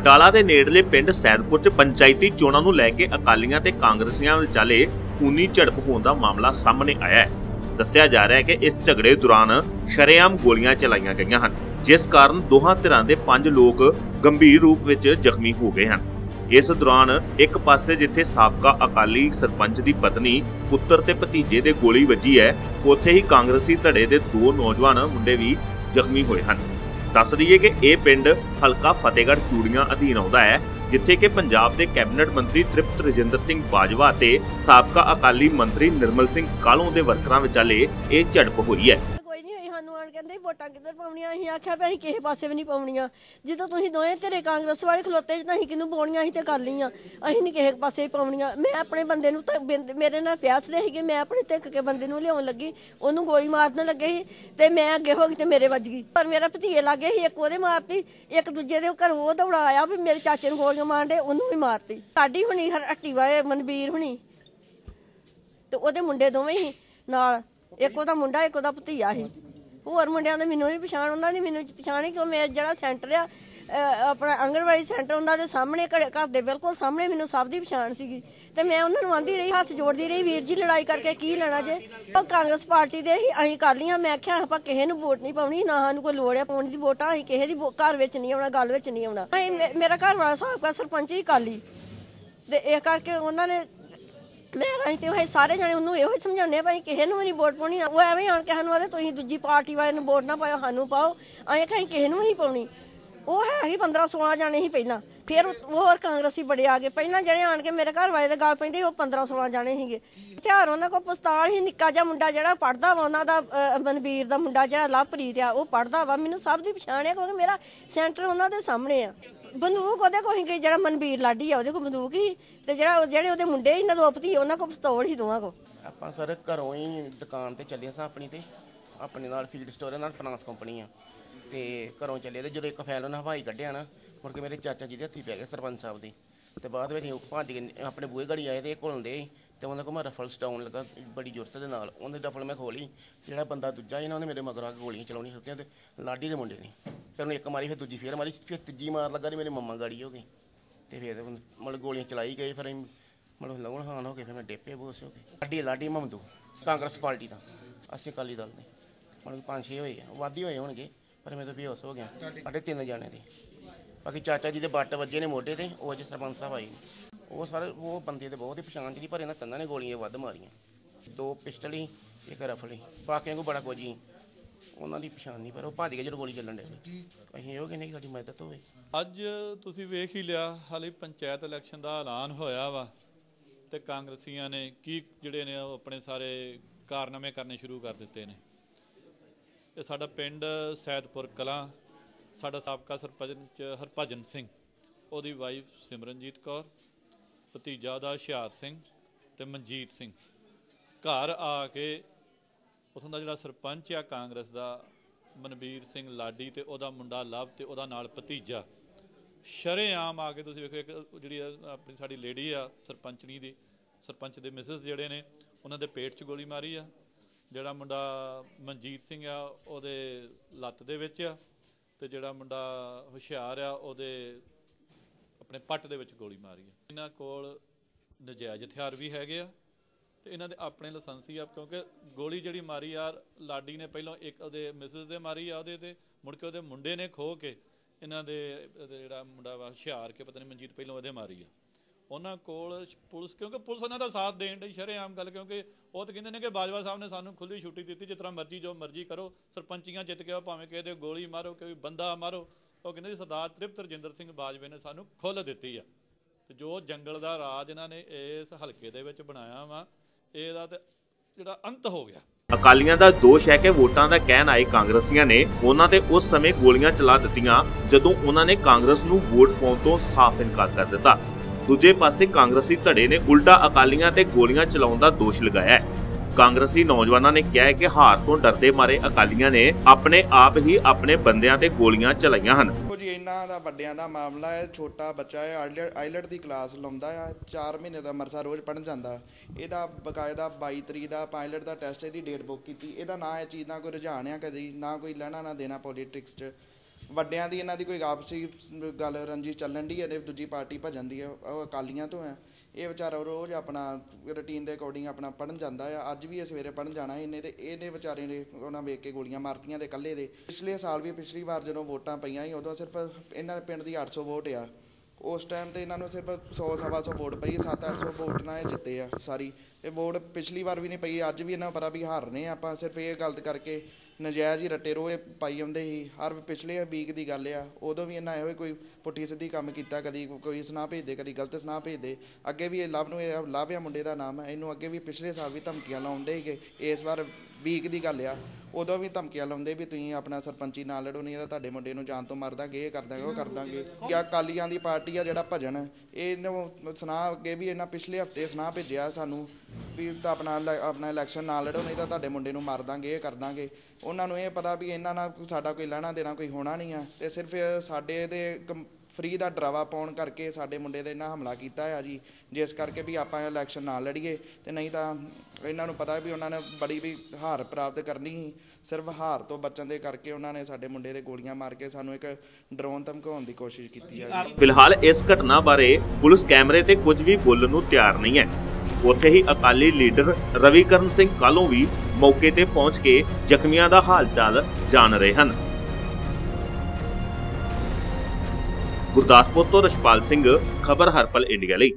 ਬਟਾਲਾ ਦੇ ਨੇੜਲੇ ਪਿੰਡ ਸੈਦਪੁਰ 'ਚ ਪੰਚਾਇਤੀ ਚੋਣਾਂ ਨੂੰ ਲੈ ਕੇ ਅਕਾਲੀਆਂ ਤੇ ਕਾਂਗਰਸੀਆਂ ਵਿਚਾਲੇ ਖੂਨੀ ਝੜਪ ਹੋਣ ਦਾ ਮਾਮਲਾ ਸਾਹਮਣੇ ਆਇਆ ਹੈ। ਦੱਸਿਆ ਜਾ ਰਿਹਾ ਹੈ ਕਿ ਇਸ ਝਗੜੇ ਦੌਰਾਨ ਸ਼ਰੇਆਮ ਗੋਲੀਆਂ ਚਲਾਈਆਂ ਗਈਆਂ ਹਨ, ਜਿਸ ਕਾਰਨ ਦੋਹਾਂ ਧਿਰਾਂ ਦੇ ਪੰਜ ਲੋਕ ਗੰਭੀਰ ਰੂਪ ਵਿੱਚ ਜ਼ਖਮੀ ਹੋ ਗਏ ਹਨ। ਇਸ ਦੌਰਾਨ ਇੱਕ ਪਾਸੇ ਜਿੱਥੇ ਸਾਬਕਾ ਅਕਾਲੀ ਸਰਪੰਚ ਦੀ ਪਤਨੀ, ਪੁੱਤਰ ਤੇ ਭਤੀਜੇ ਦੇ ਗੋਲੀ ਵੱਜੀ ਹੈ, ਉੱਥੇ ਹੀ ਕਾਂਗਰਸੀ ਧੜੇ ਦੇ ਦੋ ਨੌਜਵਾਨ ਮੁੰਡੇ ਵੀ ਜ਼ਖਮੀ ਹੋਏ ਹਨ। ਦੱਸ ਦਈਏ ਕਿ ਇਹ ਪਿੰਡ ਹਲਕਾ ਫਤਿਹਗੜ੍ਹ ਚੂੜੀਆਂ ਅਧੀਨ ਆਉਂਦਾ ਹੈ, ਜਿੱਥੇ ਕਿ ਪੰਜਾਬ ਦੇ ਕੈਬਨਿਟ ਮੰਤਰੀ ਤ੍ਰਿਪਤ ਰਜਿੰਦਰ ਸਿੰਘ ਬਾਜਵਾ ਤੇ ਸਾਬਕਾ ਅਕਾਲੀ ਮੰਤਰੀ ਨਿਰਮਲ ਸਿੰਘ ਕਾਲੋਂ ਦੇ ਵਰਕਰਾਂ ਵਿਚਾਲੇ ਇਹ ਝੜਪ ਹੋਈ ਹੈ। ਕੋਈ ਕਹਿੰਦੇ ਵੋਟਾਂ ਕਿੱਧਰ ਪਾਉਣੀਆਂ? ਅਸੀਂ ਆਖਿਆ ਵੀ ਅਸੀਂ ਕਿਸੇ ਪਾਸੇ ਵੀ ਨਹੀਂ ਪਾਉਣੀਆਂ। ਜਦੋਂ ਤੁਸੀਂ ਦੋਵੇਂ ਧਿਰੇ ਕਾਂਗਰਸ ਵਾਲੇ ਖਲੋਤੇ ਚ ਤਾਂ ਅਸੀਂ ਕਿਹਨੂੰ ਪਾਉਣੀਆਂ, ਅਸੀਂ ਤੇ ਕਰ ਲਈਆਂ। ਅਸੀਂ ਨਹੀਂ ਕਿਸੇ ਪਾਸੇ ਪਾਉਣੀਆਂ। ਮੈਂ ਆਪਣੇ ਬੰਦੇ ਨੂੰ ਤਾਂ ਬਿੰਦ- ਮੇਰੇ ਨਾਲ ਪਿਆਸਦੇ ਸੀਗੇ। ਮੈਂ ਆਪਣੇ ਧਿੱਕ ਕੇ ਬੰਦੇ ਨੂੰ ਲਿਆਉਣ ਲੱਗੀ। ਉਹਨੂੰ ਗੋਲੀ ਮਾਰਨ ਲੱਗੇ ਸੀ ਤੇ ਮੈਂ ਅੱਗੇ ਹੋ ਗਈ ਤੇ ਮੇਰੇ ਵੱਜ ਗਈ। ਪਰ ਮੇਰਾ ਭਤੀਏ ਲੱਗੇ ਸੀ, ਇੱਕ ਉਹਦੇ ਮਾਰਤੀ, ਇੱਕ ਦੂਜੇ ਦੇ ਘਰੋਂ ਉਹ ਦੌੜਾ ਆਇਆ ਵੀ ਮੇਰੇ ਚਾਚੇ ਨੂੰ ਗੋਲੀਆਂ ਮਾਰਦੇ ਉਹਨੂੰ ਵੀ ਮਾਰਤੀ। ਸਾਡੀ ਹੁਣੀ ਹਰ ਹੱਟੀ ਵਾਲੇ ਮਨਵੀਰ ਹੁਣੀ। ਤੇ ਉਹਦੇ ਮੁੰਡੇ ਦੋਵੇਂ ਹੀ ਨਾਲ। ਇੱਕ ਉਹਦਾ ਮੁੰਡਾ, ਇੱਕ ਉਹਦਾ ਭਤੀਆ ਸੀ। ਹੋਰ ਮੁੰਡਿਆਂ ਦਾ ਮੈਨੂੰ ਨਹੀਂ ਪਛਾਣ, ਉਹਨਾਂ ਦੀ ਮੈਨੂੰ ਪਛਾਣ ਹੀ ਕਿਉਂ? ਮੇਰਾ ਜਿਹੜਾ ਸੈਂਟਰ ਆ ਆਪਣਾ ਅੰਗਨਵਾੜੀ ਸੈਂਟਰ ਉਹਨਾਂ ਦੇ ਸਾਹਮਣੇ ਘਰ ਘਰ ਦੇ ਬਿਲਕੁਲ ਸਾਹਮਣੇ ਮੈਨੂੰ ਸਭ ਦੀ ਪਛਾਣ ਸੀਗੀ। ਤੇ ਮੈਂ ਉਹਨਾਂ ਨੂੰ ਆਂਦੀ ਰਹੀ, ਹੱਥ ਜੋੜਦੀ ਰਹੀ, ਵੀਰ ਜੀ ਲੜਾਈ ਕਰਕੇ ਕੀ ਲੈਣਾ ਜੇ? ਉਹ ਕਾਂਗਰਸ ਪਾਰਟੀ ਦੇ ਹੀ ਅਸੀਂ ਕਰ ਲੀਆਂ ਮੈਂ ਆਖਿਆ ਆਪਾਂ ਕਿਸੇ ਨੂੰ ਵੋਟ ਨਹੀਂ ਪਾਉਣੀ, ਨਾ ਸਾਨੂੰ ਕੋਈ ਲੋੜ ਹੈ ਪਾਉਣ ਦੀ ਵੋਟਾਂ, ਅਸੀਂ ਕਿਸੇ ਦੀ ਘਰ ਵਿੱਚ ਨਹੀਂ ਆਉਣਾ, ਗੱਲ ਵਿੱਚ ਨਹੀਂ ਆਉਣਾ। ਅਸੀਂ ਮੇਰਾ ਘਰ ਵਾਲਾ ਸਾਬਕਾ ਸਰਪੰਚ ਹੀ ਕਾਲੀ ਤੇ ਇਹ ਕਰਕੇ ਉਹਨਾਂ ਨੇ ਮੈਂ ਕਹਾਂ ਤੇ ਉਹ ਸਾਰੇ ਜਣੇ ਉਹਨੂੰ ਇਹੋ ਹੀ ਸਮਝਾਉਂਦੇ ਆ ਭਾਈ ਕਿਸੇ ਨੂੰ ਵੀ ਨਹੀਂ ਵੋਟ ਪਾਉਣੀ ਉਹ ਐਵੇਂ ਆਣ ਕੇ ਸਾਨੂੰ ਆਦੇ ਤੁਸੀਂ ਦੂਜੀ ਪਾਰਟੀ ਵਾਲੇ ਨੂੰ ਵੋਟ ਨਾ ਪਾਓ ਸਾਨੂੰ ਪਾਓ। ਐਂ ਕਹੀਂ ਕਿਸੇ ਨੂੰ ਵੀ ਨਹੀਂ ਪਾਉਣੀ। ਉਹ ਹੈ ਹੀ 15 16 ਜਾਣੇ ਹੀ ਪਹਿਲਾਂ। ਫਿਰ ਉਹ ਹੋਰ ਕਾਂਗਰਸੀ ਬੜੇ ਆ ਗਏ। ਪਹਿਲਾਂ ਜਿਹੜੇ ਆਣ ਕੇ ਮੇਰੇ ਘਰ ਵਾਲੇ ਦੇ ਗੱਲ ਪੈਂਦੇ ਉਹ 15 16 ਜਾਣੇ ਸੀਗੇ। ਹਥਿਆਰ ਉਹਨਾਂ ਕੋਲ ਪਿਸਤੌਲ ਹੀ ਨਿੱਕਾ ਜਿਹਾ ਮੁੰਡਾ ਜਿਹੜਾ ਪੜਦਾ ਵਾ ਉਹਨਾਂ ਦਾ ਅਹ, ਮਨਵੀਰ ਦਾ ਮੁੰਡਾ ਜਿਹੜਾ ਲਵਪ੍ਰੀਤ ਆ ਉਹ ਪੜਦਾ ਵਾ। ਮੈਨੂੰ ਸਭ ਦੀ ਪਛਾਣ ਹੈ ਕਿਉਂਕਿ ਮੇਰਾ ਸੈਂਟਰ ਉਹਨਾਂ ਦੇ ਸਾਹਮਣੇ ਆ। ਬੰਦੂਕ ਉਹਦੇ ਕੋਲ ਹੀ ਗਈ ਜਿਹੜਾ ਮਨਵੀਰ ਲਾਡੀ ਆ, ਉਹਦੇ ਕੋਲ ਬੰਦੂਕ ਹੀ। ਤੇ ਜਿਹੜਾ ਜਿਹੜੇ ਉਹਦੇ ਮੁੰਡੇ ਸੀ ਨਦੋਪਤੀ ਉਹਨਾਂ ਕੋਲ ਪਿਸਤੌਲ ਹੀ ਦੋਵਾਂ ਕੋਲ। ਆਪਾਂ ਸਰ ਘਰੋਂ ਹੀ ਦੁਕਾਨ ਤੇ ਚੱਲੇ ਸਾਂ ਆਪਣੀ ਤੇ। ਆਪਣੇ ਨਾਲ ਫੀਲਡ ਸਟੋਰ ਨਾਲ ਫਾਈਨਾਂਸ ਕੰਪਨੀ ਆ। ਤੇ ਘਰੋਂ ਚੱਲੇ ਤੇ ਜਦੋਂ ਇੱਕ ਫਾਈਲ ਉਹਨਾਂ ਹਵਾਈ ਕੱਢਿਆ ਨਾ, ਮੁੜ ਕੇ ਮੇਰੇ ਚਾਚਾ ਜੀ ਦੇ ਹੱਥੀ ਪੈ ਗਿਆ ਸਰਪੰਚ ਸਾਹਿਬ ਦੀ। ਤੇ ਬਾਅਦ ਵਿੱਚ ਉਹ ਭੱਜ ਕੇ ਆਪਣੇ ਬੂਹੇ ਗੜੀ ਆਏ ਤੇ ਘੁਲਦੇ ਤੇ ਉਹਨਾਂ ਕੋਲ ਮੈਂ ਰਫਲ ਸਟਾਉਣ ਲੱਗਾ, ਬੜੀ ਜ਼ੋਰ ਦੇ ਨਾਲ। ਉਹਨੇ ਰਫਲ ਮੈਂ ਖੋਲੀ ਜਿਹੜਾ ਬੰਦਾ ਦੂਜਾ ਇਹਨਾਂ ਨੇ ਮੇਰੇ ਮਗਰ ਆ ਕੇ ਗੋਲੀਆਂ ਚਲਾਉਣੀਆਂ ਸੁੱਤੀਆਂ ਤੇ ਲਾਡੀ ਦੇ ਮੁੰਡੇ ਨੇ। ਫਿਰ ਉਹਨੇ ਇੱਕ ਮਾਰੀ, ਫਿਰ ਦੂਜੀ ਫੇਰ ਮਾਰੀ, ਫਿਰ ਤੀਜੀ ਮਾਰ ਲੱਗਾ ਤੇ ਮੇਰੇ ਮੰਮਾ ਗਾੜੀ ਹੋ ਗਈ। ਤੇ ਫਿਰ ਮਤਲਬ ਗੋਲੀਆਂ ਚਲਾਈ ਗਏ, ਫਿਰ ਅਸੀਂ ਮਤਲਬ ਲਗਣ ਹਾਨ ਹੋ ਕੇ ਫਿਰ ਮੈਂ ਡੇਪੇ ਬੋਸ ਹੋ ਗਏ। ਲਾਡੀ ਲਾਡੀ ਮਮਦੂ, ਕਾਂਗਰਸ ਪਾਰਟੀ ਦਾ, ਅਸੀਂ ਅਕਾਲੀ ਦਲ ਦੇ। ਮਤਲਬ ਪੰਜ ਛੇ ਹੋਏ ਆ ਵਾਦੀ ਹੋਏ ਹੋਣਗੇ, ਪਰ ਮੈਂ ਤਾਂ ਬੇਹੋਸ਼ ਹੋ ਗਿਆ, ਸਾਡੇ ਤਿੰਨ ਜਾਣੇ ਦੇ। ਬਾਕੀ ਚਾਚਾ ਜੀ ਦੇ ਬੱਟ ਵੱਜੇ ਨੇ ਮੋਢੇ ਤੇ, ਉਹ ਅੱਜ ਸਰਪੰਚ ਸਾਹਿਬ ਆਏ ਉਹ ਸਾਰੇ, ਉਹ ਬੰਦੇ ਤੇ ਬਹੁਤ ਹੀ ਪਛਾਣ ਜੀ ਪਰ ਇਹਨਾਂ ਤਿੰਨਾਂ ਨੇ ਗੋਲੀਆਂ ਵੱਧ ਮਾਰੀਆਂ। ਦੋ ਪਿਸਟਲ ਸੀ ਇੱਕ ਰਫਲ ਹੀ, ਬਾਕੀਆਂ ਕੋ ਬੜਾ ਕੁਝ ਹੀ। ਉਹਨਾਂ ਦੀ ਪਛਾਣ ਨਹੀਂ, ਪਰ ਉਹ ਭੱਜ ਗਏ ਜਦੋਂ ਗੋਲੀ ਚੱਲਣ ਡੇ ਅਸੀਂ ਇਹੋ ਕਹਿੰਦੇ ਕਿ ਸਾਡੀ ਮਦਦ ਹੋਵੇ। ਅੱਜ ਤੁਸੀਂ ਵੇਖ ਹੀ ਲਿਆ, ਹਾਲੇ ਪੰਚਾਇਤ ਇਲੈਕਸ਼ਨ ਦਾ ਐਲਾਨ ਹੋਇਆ ਵਾ ਤੇ ਕਾਂਗਰਸੀਆਂ ਨੇ ਕੀ ਜਿਹੜੇ ਨੇ ਉਹ ਆਪਣੇ ਸਾਰੇ ਕਾਰਨਾਮੇ ਕਰਨੇ ਸ਼ੁਰੂ ਕਰ ਦਿੱਤੇ ਨੇ। ਇਹ ਸਾਡਾ ਪਿੰਡ ਸੈਦਪੁਰ ਕਲਾਂ, ਸਾਡਾ ਸਾਬਕਾ ਸਰਪੰਚ ਹਰਭਜਨ ਸਿੰਘ, ਉਹਦੀ ਵਾਈਫ ਸਿਮਰਨਜੀਤ ਕੌਰ, ਭਤੀਜਾ ਦਾ ਹੁਸ਼ਿਆਰ ਸਿੰਘ ਤੇ ਮਨਜੀਤ ਸਿੰਘ। ਘਰ ਆ ਕੇ ਉਥੋਂ ਦਾ ਜਿਹੜਾ ਸਰਪੰਚ ਆ ਕਾਂਗਰਸ ਦਾ ਮਨਵੀਰ ਸਿੰਘ ਲਾਡੀ ਤੇ ਉਹਦਾ ਮੁੰਡਾ ਲਵ ਤੇ ਉਹਦਾ ਨਾਲ ਭਤੀਜਾ। ਸ਼ਰੇਆਮ ਆ ਕੇ ਤੁਸੀਂ ਵੇਖੋ ਇੱਕ ਜਿਹੜੀ ਆ, ਆਪਣੀ ਸਾਡੀ ਲੇਡੀ ਆ, ਸਰਪੰਚਣੀ ਦੀ, ਸਰਪੰਚ ਦੇ ਮਿਸਿਸ ਜਿਹੜੇ ਨੇ, ਉਹਨਾਂ ਦੇ ਪੇਟ 'ਚ ਗੋਲੀ ਮਾਰੀ ਆ। ਜਿਹੜਾ ਮੁੰਡਾ ਮਨਜੀਤ ਸਿੰਘ ਆ, ਉਹਦੇ ਲੱਤ ਦੇ ਵਿੱਚ ਆ ਤੇ ਜਿਹੜਾ ਮੁੰਡਾ ਹੁਸ਼ਿਆਰ ਆ, ਉਹਦੇ ਆਪਣੇ ਪੱਟ ਦੇ ਵਿੱਚ ਗੋਲੀ ਮਾਰੀ ਆ। ਇਹਨਾਂ ਕੋਲ ਨਜਾਇਜ਼ ਹਥਿਆਰ ਵੀ ਹੈਗੇ ਆ। ਤੇ ਇਹਨਾਂ ਦੇ ਆਪਣੇ ਲਾਇਸੈਂਸੀ ਆ ਕਿਉਂਕਿ ਗੋਲੀ ਜਿਹੜੀ ਮਾਰੀ ਆ ਲਾਡੀ ਨੇ ਪਹਿਲਾਂ ਇੱਕ ਉਹਦੇ ਮਿਸਿਸ ਦੇ ਮਾਰੀ ਆ ਉਹਦੇ ਤੇ ਮੁੜ ਕੇ ਉਹਦੇ ਮੁੰਡੇ ਨੇ ਖੋ ਕੇ ਇਹਨਾਂ ਦੇ ਜਿਹੜਾ ਮੁੰਡਾ ਵਾ ਹੁਸ਼ਿਆਰ ਕੇ ਪਤਾ ਨਹੀਂ ਮਨਜੀਤ ਪਹਿਲਾਂ ਉਹਦੇ ਮਾਰੀ ਆ। ਉਹਨਾਂ ਕੋਲ ਪੁਲਿਸ ਕਿਉਂਕਿ ਪੁਲਿਸ ਉਹਨਾਂ ਦਾ ਸਾਥ ਦੇਣ ਦੀ ਸ਼ਰੇਆਮ ਗੱਲ ਕਿਉਂਕਿ ਉਹ ਤਾਂ ਕਹਿੰਦੇ ਨੇ ਕਿ ਬਾਜਵਾ ਸਾਹਿਬ ਨੇ ਸਾਨੂੰ ਖੁੱਲੀ ਛੁੱਟੀ ਦਿੱਤੀ ਜਿਸ ਤਰ੍ਹਾਂ ਮਰਜ਼ੀ ਜੋ ਮਰਜ਼ੀ ਕਰੋ ਸਰਪੰਚੀਆਂ ਜਿੱਤ ਕੇ ਆਓ, ਭਾਵੇਂ ਕਿਸੇ ਦੇ ਗੋਲੀ ਮਾਰੋ ਕੋਈ ਬੰਦਾ ਮਾਰੋ ਉਹ ਕਹਿੰਦੇ ਜੀ ਸਰਦਾਰ ਤ੍ਰਿਪਤ ਰਜਿੰਦਰ ਸਿੰਘ ਬਾਜਵੇ ਨੇ ਸਾਨੂੰ ਖੁੱਲ ਦਿੱਤੀ ਆ। ਤੇ ਜੋ ਜੰਗਲ ਦਾ ਰਾਜ ਇਹਨਾਂ ਨੇ ਇਸ ਹਲਕੇ ਦੇ ਵਿੱਚ ਬਣਾਇਆ ਵਾ ਇਹਦਾ ਤੇ ਜਿਹੜਾ ਅੰਤ ਹੋ ਗਿਆ। ਅਕਾਲੀਆਂ ਦਾ ਦੋਸ਼ ਹੈ ਕਿ ਵੋਟਾਂ ਦਾ ਕਹਿਣ ਆਏ ਕਾਂਗਰਸੀਆਂ ਨੇ ਉਹਨਾਂ ਤੇ ਉਸ ਸਮੇਂ ਗੋਲੀਆਂ ਚਲਾ ਦਿੱਤੀਆਂ, ਜਦੋਂ ਉਹਨਾਂ ਨੇ ਕਾਂਗਰਸ ਨੂੰ ਵੋਟ ਪਾਉਣ ਤੋਂ ਸਾਫ਼ ਇਨਕਾਰ ਕਰ ਦਿੱਤਾ। ਦੂਜੇ ਪਾਸੇ ਕਾਂਗਰਸੀ ਧੜੇ ਨੇ ਉਲਟਾ ਅਕਾਲੀਆਂ ਤੇ ਗੋਲੀਆਂ ਚਲਾਉਣ ਦਾ ਦੋਸ਼ ਲਗਾਇਆ ਹੈ। ਕਾਂਗਰਸੀ ਨੌਜਵਾਨਾਂ ਨੇ ਕਿਹਾ ਕਿ ਹਾਰ ਤੋਂ ਡਰਦੇ ਮਾਰੇ ਅਕਾਲੀਆਂ ਨੇ ਆਪਣੇ ਆਪ ਹੀ ਆਪਣੇ ਬੰਦਿਆਂ ਤੇ ਗੋਲੀਆਂ ਚਲਾਈਆਂ ਹਨ। ਜੀ, ਇਹਨਾਂ ਦਾ ਵੱਡਿਆਂ ਦਾ ਮਾਮਲਾ ਹੈ, ਛੋਟਾ ਬੱਚਾ ਹੈ ਆਈਲਟ ਆਈਲਟ ਦੀ ਕਲਾਸ ਲਾਉਂਦਾ ਆ 4 ਮਹੀਨੇ ਦਾ ਮਰਸਾ ਰੋਜ਼ ਪੜਨ ਜਾਂਦਾ। ਇਹਦਾ ਬਕਾਇਦਾ 22 ਤਰੀਕ ਦਾ ਪਾਇਲਟ ਦਾ ਟੈਸਟ ਇਹਦੀ ਡੇਟ ਬੁੱਕ ਕੀਤੀ। ਇਹਦਾ ਨਾ ਇਹ ਚੀਜ਼ ਦਾ ਕੋਈ ਰੁਝਾਨ ਆ ਕਦੀ, ਨਾ ਕੋਈ ਲੈਣਾ, ਨਾ ਦੇਣਾ ਪੋਲਿਟਿਕਸ 'ਚ। ਵੱਡਿਆਂ ਦੀ ਇਹਨਾਂ ਦੀ ਕੋਈ ਆਪਸੀ ਗੱਲ ਰੰਜੀ ਚੱਲਣ ਦੀ ਹੈ ਦੂਜੀ ਪਾਰਟੀ ਭਜਨ ਦੀ ਹੈ, ਉਹ ਅਕਾਲੀਆਂ ਤੋਂ ਹੈ। ਇਹ ਵਿਚਾਰਾ ਰੋਜ਼ ਆਪਣਾ ਰੁਟੀਨ ਦੇ ਅਕੋਰਡਿੰਗ ਆਪਣਾ ਪੜਨ ਜਾਂਦਾ ਆ। ਅੱਜ ਵੀ ਇਹ ਸਵੇਰੇ ਪੜਨ ਜਾਣਾ ਇਹਨੇ ਤੇ ਇਹਨੇ ਵਿਚਾਰੇ ਨੇ ਉਹਨਾਂ ਵੇਖ ਕੇ ਗੋਲੀਆਂ ਮਾਰਤੀਆਂ ਦੇ ਇਕੱਲੇ ਦੇ। ਪਿਛਲੇ ਸਾਲ ਵੀ ਪਿਛਲੀ ਵਾਰ ਜਦੋਂ ਵੋਟਾਂ ਪਈਆਂ ਸੀ, ਉਦੋਂ ਸਿਰਫ ਇਹਨਾਂ ਪਿੰਡ ਦੀ 800 ਵੋਟ ਆ। ਉਸ ਟਾਈਮ ਤੇ ਇਹਨਾਂ ਨੂੰ ਸਿਰਫ 100 ਸਵਾ ਸੌ ਵੋਟ ਪਈ 7-800 ਵੋਟ ਨਾਲ ਇਹ ਜਿੱਤੇ ਆ ਸਾਰੀ। ਇਹ ਵੋਟ ਪਿਛਲੀ ਵਾਰ ਵੀ ਨਹੀਂ ਪਈ, ਅੱਜ ਵੀ ਇਹਨਾਂ ਪਤਾ ਵੀ ਹਾਰਨੇ ਆਪਾਂ ਸਿਰਫ ਇਹ ਗਲਤ ਕਰਕੇ ਨਜਾਇਜ਼ ਹੀ ਰੱਟੇ ਰੋਏ ਪਾਈ ਜਾਂਦੇ ਸੀ। ਹਰ ਪਿਛਲੇ ਵੀਕ ਦੀ ਗੱਲ ਆ, ਉਦੋਂ ਵੀ ਇਹਨਾਂ ਇਹੋ ਹੀ ਕੋਈ ਪੁੱਠੀ ਸਿੱਧੀ ਕੰਮ ਕੀਤਾ, ਕਦੀ ਕੋਈ ਸੁਨਾਹ ਭੇਜਦੇ, ਕਦੀ ਗਲਤ ਸੁਨਾਹ ਭੇਜਦੇ। ਅੱਗੇ ਵੀ ਇਹ ਲਵ ਨੂੰ ਇਹ ਲਵ ਆ ਮੁੰਡੇ ਦਾ ਨਾਮ ਹੈ ਇਹਨੂੰ ਅੱਗੇ ਵੀ ਪਿਛਲੇ ਸਾਲ ਵੀ ਧਮਕੀਆਂ ਲਾਉਂਦੇ ਸੀਗੇ, ਇਸ ਵਾਰ ਵੀਕ ਦੀ ਗੱਲ ਆ। ਉਦੋਂ ਵੀ ਧਮਕੀਆਂ ਲਾਉਂਦੇ ਵੀ ਤੁਸੀਂ ਆਪਣਾ ਸਰਪੰਚੀ ਨਾਲ ਲੜੋ, ਨਹੀਂ ਤਾਂ ਤੁਹਾਡੇ ਮੁੰਡੇ ਨੂੰ ਜਾਨ ਤੋਂ ਮਾਰ ਦਾਂਗੇ ਇਹ ਕਰ ਦਾਂਗੇ ਉਹ ਕਰ ਦਾਂਗੇ ਜਾਂ ਕਾਲੀਆਂ ਦੀ ਪਾਰਟੀ ਆ ਜਿਹੜਾ ਭਜਨ, ਇਹਨੂੰ ਸੁਣਾ ਅੱਗੇ ਵੀ ਇਹਨਾਂ ਪਿਛਲੇ ਹਫ਼ਤੇ ਸੁਨਾਹ ਭੇਜਿਆ ਸਾਨੂੰ। ਵੀ ਤਾਂ ਆਪਣਾ ਇਲੈ- ਆਪਣਾ ਇਲੈਕਸ਼ਨ ਨਾ ਲੜੋ, ਨਹੀਂ ਤਾਂ ਤੁਹਾਡੇ ਮੁੰਡੇ ਨੂੰ ਮਾਰ ਦਾਂਗੇ, ਇਹ ਕਰ ਦਾਂਗੇ। ਉਹਨਾਂ ਨੂੰ ਇਹ ਪਤਾ ਵੀ ਇਹਨਾਂ ਨਾਲ ਸਾਡਾ ਕੋਈ ਲੈਣਾ ਦੇਣਾ ਕੋਈ ਹੋਣਾ ਨਹੀਂ ਆ। ਤੇ ਸਿਰਫ ਇਹ ਸਾਡੇ ਦੇ ਫਰੀ ਦਾ ਡਰਾਵਾ ਪਾਉਣ ਕਰਕੇ ਸਾਡੇ ਮੁੰਡੇ ਦੇ ਇਹਨਾਂ ਹਮਲਾ ਕੀਤਾ ਆ ਜੀ। ਜਿਸ ਕਰਕੇ ਵੀ ਆਪਾਂ ਇਲੈਕਸ਼ਨ ਨਾ ਲੜੀਏ, ਤੇ ਨਹੀਂ ਤਾਂ ਇਹਨਾਂ ਨੂੰ ਪਤਾ ਵੀ ਉਹਨਾਂ ਨੇ ਬੜੀ ਵੀ ਹਾਰ ਪ੍ਰਾਪਤ ਕਰਨੀ ਸੀ। ਸਿਰਫ ਹਾਰ ਤੋਂ ਬਚਣ ਦੇ ਕਰਕੇ ਉਹਨਾਂ ਨੇ ਸਾਡੇ ਮੁੰਡੇ ਦੇ ਗੋਲੀਆਂ ਮਾਰ ਕੇ ਸਾਨੂੰ ਇੱਕ ਡਰੋਨ ਧਮਕਾਉਣ ਦੀ ਕੋਸ਼ਿਸ਼ ਕੀਤੀ ਆ ਜੀ। ਫਿਲਹਾਲ ਇਸ ਘਟਨਾ ਬਾਰੇ ਪੁਲਿਸ ਕੈਮਰੇ ਤੇ ਕੁਝ ਵੀ ਬੋਲਣ ਨੂੰ ਤਿਆਰ ਨਹੀਂ ਹੈ। ਉੱਥੇ ਹੀ ਅਕਾਲੀ ਲੀਡਰ ਰਵੀਕਰਨ ਸਿੰਘ ਕਾਲੋਂ ਵੀ ਮੌਕੇ ਤੇ ਪਹੁੰਚ ਕੇ ਜ਼ਖਮੀਆਂ ਦਾ ਹਾਲ ਚਾਲ ਜਾਣ ਰਹੇ ਹਨ। ਗੁਰਦਾਸਪੁਰ ਤੋਂ ਰਸ਼ਪਾਲ ਸਿੰਘ, ਖਬਰ ਹਰਪਲ ਇੰਡੀਆ ਲਈ।